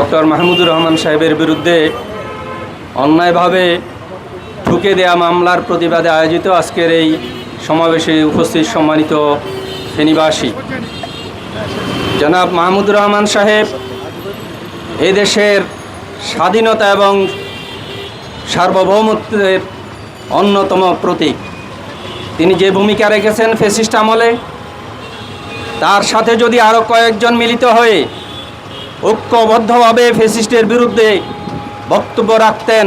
Doctor Mahmudur Rahman সাহেবের বিরুদ্ধে অন্যায়ভাবে ঠুকে দেয়া মামলার প্রতিবাদে আয়োজিত আজকের এই সমাবেশে উপস্থিত সম্মানিত ফেনীবাসী। জনাব মাহমুদুর রহমান সাহেব এই দেশের স্বাধীনতা এবং সার্বভৌমত্বের অন্যতম প্রতীক। তিনি যে ভূমিকা রেখেছেন ফেসিস্ট আমলে, তার সাথে যদি আরও কয়েকজন মিলিত হয়ে ঐক্যবদ্ধভাবে ফেসিস্টের বিরুদ্ধে বক্তব্য রাখতেন,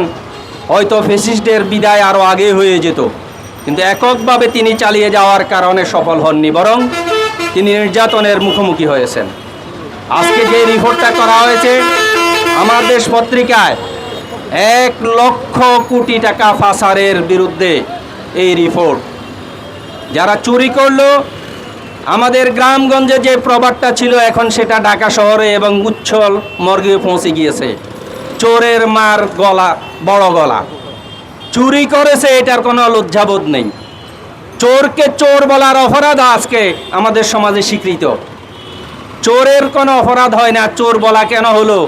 হয়তো ফেসিস্টের বিদায় আরও আগে হয়ে যেত। কিন্তু এককভাবে তিনি চালিয়ে যাওয়ার কারণে সফল হননি, বরং তিনি নির্যাতনের মুখোমুখি হয়েছেন। আজকে যে রিপোর্টটা করা হয়েছে, আমার দেশ পত্রিকায় এক লক্ষ কোটি টাকা ফাসারের বিরুদ্ধে এই রিপোর্ট। যারা চুরি করল আমাদের গ্রামগঞ্জে যে প্রবাদটা ছিল, এখন সেটা ঢাকা শহরে এবং উচ্ছল মর্গে পৌঁছে গিয়েছে। চোরের মার গলা, বড় গলা। চুরি করেছে, এটার কোনো লজ্জাবোধ নেই। চোরকে চোর বলার অপরাধ আজকে আমাদের সমাজে স্বীকৃত। চোরের কোনো অপরাধ হয় না, চোর বলা কেন হলো?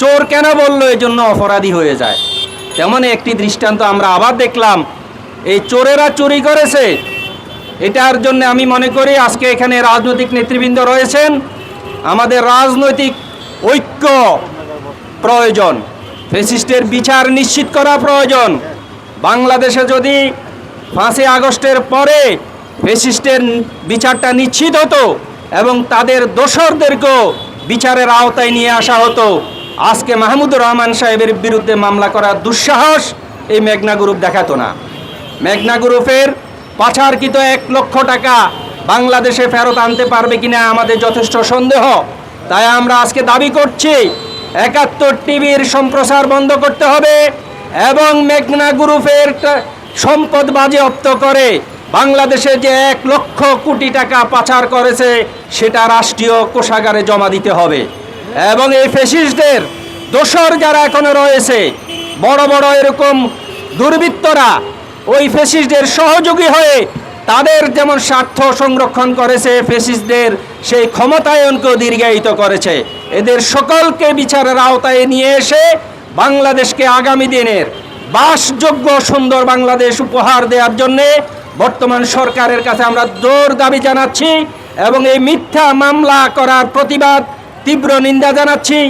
চোর কেন বলল এই জন্য অপরাধী হয়ে যায়। তেমন একটি দৃষ্টান্ত আমরা আবার দেখলাম। এই চোরেরা চুরি করেছে এটার জন্য আমি মনে করি আজকে এখানে রাজনৈতিক নেতৃবৃন্দ রয়েছেন। আমাদের রাজনৈতিক ঐক্য প্রয়োজন। ফেসিস্টের বিচার নিশ্চিত করা প্রয়োজন। বাংলাদেশে যদি পাঁচই আগস্টের পরে ফেসিস্টের বিচারটা নিশ্চিত হতো এবং তাদের দোসরদেরকেও বিচারের আওতায় নিয়ে আসা হতো, আজকে মাহমুদুর রহমান সাহেবের বিরুদ্ধে মামলা করার দুঃসাহস এই মেঘনা গ্রুপ দেখাতো না। মেঘনা গ্রুপের পাচারকৃত এক লক্ষ টাকা বাংলাদেশে ফেরত আনতে পারবে কিনা আমাদের যথেষ্ট সন্দেহ। তাই আমরা আজকে দাবি করছি, একাত্তর টিভির সম্প্রচার বন্ধ করতে হবে এবং মেঘনা গ্রুপের সম্পদ বাজেয়াপ্ত করে বাংলাদেশে যে এক লক্ষ কোটি টাকা পাচার করেছে, সেটা রাষ্ট্রীয় কোষাগারে জমা দিতে হবে। এবং এই ফেসিস্টদের দোসর যারা এখনও রয়েছে, বড় বড় এরকম দুর্বৃত্তরা ওই ফেসিস্টদের সহযোগী হয়ে তাদের যেমন স্বার্থ সংরক্ষণ করেছে ফেসিস্টদের সেই ক্ষমতায়নকেও দীর্ঘায়িত করেছে। এদের সকলকে বিচারের আওতায় নিয়ে এসে বাংলাদেশকে আগামী দিনের বাসযোগ্য সুন্দর বাংলাদেশ উপহার দেওয়ার জন্যে বর্তমান সরকারের কাছে আমরা জোর দাবি জানাচ্ছি এবং এই মিথ্যা মামলা করার প্রতিবাদ তীব্র নিন্দা জানাচ্ছি।